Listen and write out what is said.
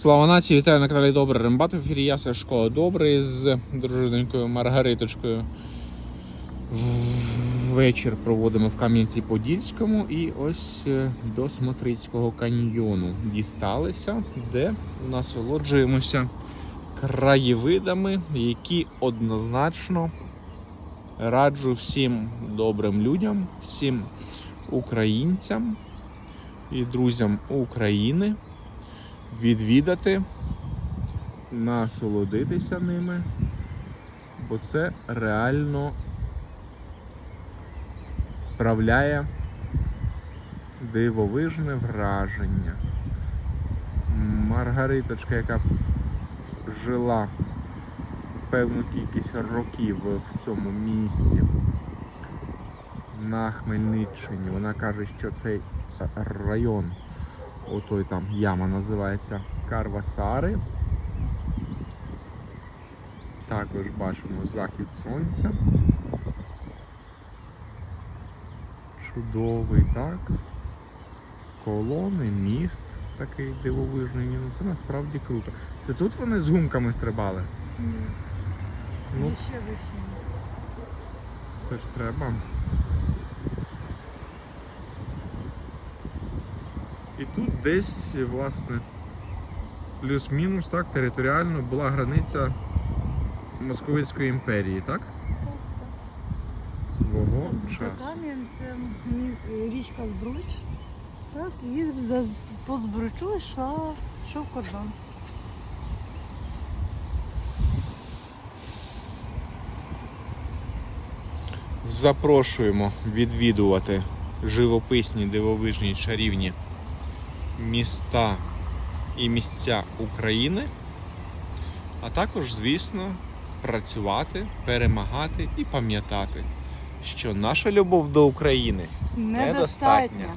Слава нації, вітаю на каналі Добрий Рембат. В ефірі я Сашко Добрий з дружиненькою Маргариточкою. Вечір проводимо в Кам'янці-Подільському і ось е, до Смотрицького каньйону дісталися, де насолоджуємося краєвидами, які однозначно раджу всім добрим людям, всім українцям і друзям України відвідати, насолодитися ними, бо це реально справляє дивовижне враження. Маргариточка, яка жила певну кількість років в цьому місті на Хмельниччині, вона каже, що цей район Отой там яма називається Карвасари. Також бачимо захід сонця. Чудовий, так. Колони, міст такий дивовижний. Ну це насправді круто. Це тут вони з гумками стрибали? Ні, ну, ще вище. це ж треба. І тут десь, власне, плюс-мінус, так, територіально була границя Московицької імперії, так? Свого часу. Кам'янцем міс- річка Збруч. Так, і за, по Збручу йшла, йшов кордон. Запрошуємо відвідувати живописні, дивовижні, чарівні міста і місця України, а також, звісно, працювати, перемагати і пам'ятати, що наша любов до України Недостатньо.